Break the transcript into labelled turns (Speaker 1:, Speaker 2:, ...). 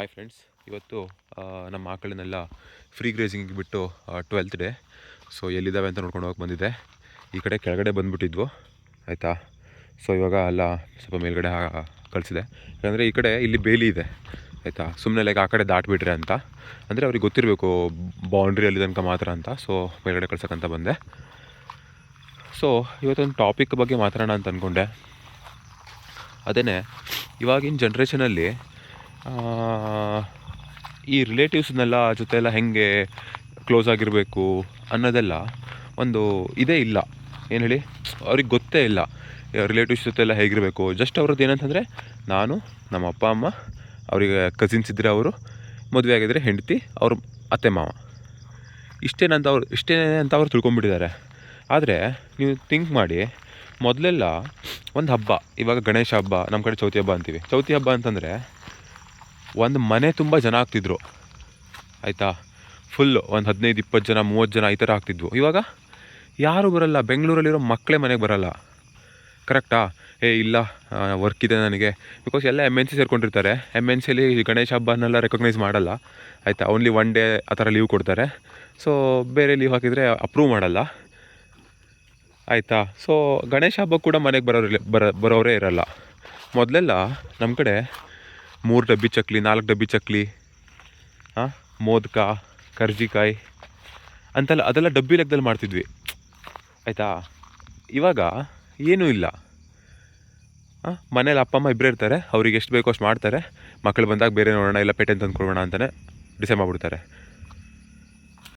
Speaker 1: Hi friends ಇವತ್ತು ನಮ್ಮ ಆಕಳನ್ನೆಲ್ಲ ಫ್ರೀ ಗ್ರೇಸಿಂಗ್ ಬಿಟ್ಟು ಟ್ವೆಲ್ತ್ ಡೇ ಸೊ ಎಲ್ಲಿದ್ದಾವೆ ಅಂತ ನೋಡ್ಕೊಂಡು ಹೋಗಕ್ಕೆ ಬಂದಿದ್ದೆ. ಈ ಕಡೆ ಕೆಳಗಡೆ ಬಂದುಬಿಟ್ಟಿದ್ವು. ಆಯಿತಾ? ಸೊ ಇವಾಗ ಎಲ್ಲ ಸ್ವಲ್ಪ ಮೇಲ್ಗಡೆ ಕಳಿಸಿದೆ. ಯಾಕಂದರೆ ಈ ಕಡೆ ಇಲ್ಲಿ ಬೇಲಿ ಇದೆ. ಆಯಿತಾ? ಸುಮ್ಮನೆ ಲೈಕ್ ಆ ಕಡೆ ದಾಟ್ಬಿಟ್ರೆ ಅಂತ. ಅಂದರೆ ಅವ್ರಿಗೆ ಗೊತ್ತಿರಬೇಕು ಬೌಂಡ್ರಿಯಲ್ಲಿ ತನಕ ಮಾತ್ರ ಅಂತ. ಸೊ ಮೇಲ್ಗಡೆ ಕಳ್ಸೋಕ್ಕಂತ ಬಂದೆ. ಸೊ ಇವತ್ತೊಂದು ಟಾಪಿಕ್ ಬಗ್ಗೆ ಮಾತಾಡೋಣ ಅಂತ ಅಂದ್ಕೊಂಡೆ ಅದೇ ಇವಾಗಿನ ಜನ್ರೇಷನಲ್ಲಿ ಈ ರಿಲೇಟಿವ್ಸ್ನೆಲ್ಲ ಜೊತೆ ಎಲ್ಲ ಹೆಂಗೆ ಕ್ಲೋಸ್ ಆಗಿರಬೇಕು ಅನ್ನೋದೆಲ್ಲ ಒಂದು ಇದೇ ಇಲ್ಲ. ಏನು ಹೇಳಿ? ಅವ್ರಿಗೆ ಗೊತ್ತೇ ಇಲ್ಲ. ರಿಲೇಟಿವ್ಸ್ ಜೊತೆ ಎಲ್ಲ ಹೇಗಿರಬೇಕು? ಜಸ್ಟ್ ಅವ್ರದ್ದು ಏನಂತಂದರೆ, ನಾನು, ನಮ್ಮ ಅಪ್ಪ, ಅಮ್ಮ, ಅವರಿಗೆ ಕಸಿನ್ಸ್ ಇದ್ದರೆ ಅವರು, ಮದುವೆ ಆಗಿದ್ದರೆ ಹೆಂಡತಿ, ಅವ್ರ ಅತ್ತೆ, ಮಾವ. ಇಷ್ಟೇನಂತ ಅವ್ರು, ಇಷ್ಟೇ ಅಂತ ಅವ್ರು ತಿಳ್ಕೊಂಬಿಟ್ಟಿದ್ದಾರೆ ಆದರೆ ನೀವು ಥಿಂಕ್ ಮಾಡಿ, ಮೊದಲೆಲ್ಲ ಒಂದು ಹಬ್ಬ, ಇವಾಗ ಗಣೇಶ ಹಬ್ಬ ನಮ್ಮ ಕಡೆ ಚೌತಿ ಹಬ್ಬ ಅಂತೀವಿ. ಚೌತಿ ಹಬ್ಬ ಅಂತಂದರೆ ಒಂದು ಮನೆ ತುಂಬ ಜನ ಆಗ್ತಿದ್ರು. ಆಯಿತಾ? ಫುಲ್ಲು ಒಂದು ಹದಿನೈದು ಇಪ್ಪತ್ತು ಜನ ಮೂವತ್ತು ಜನ ಈ ಥರ ಆಗ್ತಿದ್ವು. ಇವಾಗ ಯಾರೂ ಬರಲ್ಲ, ಬೆಂಗಳೂರಲ್ಲಿರೋ ಮಕ್ಕಳೇ ಮನೆಗೆ ಬರಲ್ಲ. ಕರೆಕ್ಟಾ ಏ, ಇಲ್ಲ ವರ್ಕ್ ಇದೆ ನನಗೆ. ಬಿಕಾಸ್ ಎಲ್ಲ ಎಂ ಎನ್ ಸಿ ಸೇರ್ಕೊಂಡಿರ್ತಾರೆ. ಎಂ ಎನ್ ಸಿಲಿ ಗಣೇಶ ಹಬ್ಬನೆಲ್ಲ ರೆಕಗ್ನೈಸ್ ಮಾಡಲ್ಲ. ಆಯಿತಾ? ಓನ್ಲಿ ಒನ್ ಡೇ ಆ ಥರ ಲೀವ್ ಕೊಡ್ತಾರೆ. ಸೊ ಬೇರೆ ಲೀವ್ ಹಾಕಿದರೆ ಅಪ್ರೂವ್ ಮಾಡಲ್ಲ. ಆಯಿತಾ? ಸೊ ಗಣೇಶ ಹಬ್ಬ ಕೂಡ ಮನೆಗೆ ಬರೋರಿಲ್ಲ ಬರ, ಬರೋರೇ ಇರಲ್ಲ. ಮೊದಲೆಲ್ಲ ನಮ್ಮ ಕಡೆ ಮೂರು ಡಬ್ಬಿ ಚಕ್ಲಿ, ನಾಲ್ಕು ಡಬ್ಬಿ ಚಕ್ಲಿ ಹಾಂ ಮೋದಕ, ಕರ್ಜಿಕಾಯಿ, ಅಂತೆಲ್ಲ ಅದೆಲ್ಲ ಡಬ್ಬಿ ಲೆಕ್ಕದಲ್ಲಿ ಮಾಡ್ತಿದ್ವಿ. ಆಯಿತಾ? ಇವಾಗ ಏನೂ ಇಲ್ಲ. ಹಾಂ ಮನೇಲಿ ಅಪ್ಪ, ಅಮ್ಮ ಇಬ್ಬರೇ ಇರ್ತಾರೆ. ಅವ್ರಿಗೆ ಎಷ್ಟು ಬೇಕೋ ಅಷ್ಟು ಮಾಡ್ತಾರೆ. ಮಕ್ಕಳು ಬಂದಾಗ ಬೇರೆ ನೋಡೋಣ, ಇಲ್ಲ ಪೇಟೆ ತಂದು ಕೊಡೋಣ ಅಂತಲೇ ಡಿಸೈಡ್ ಮಾಡಿಬಿಡ್ತಾರೆ.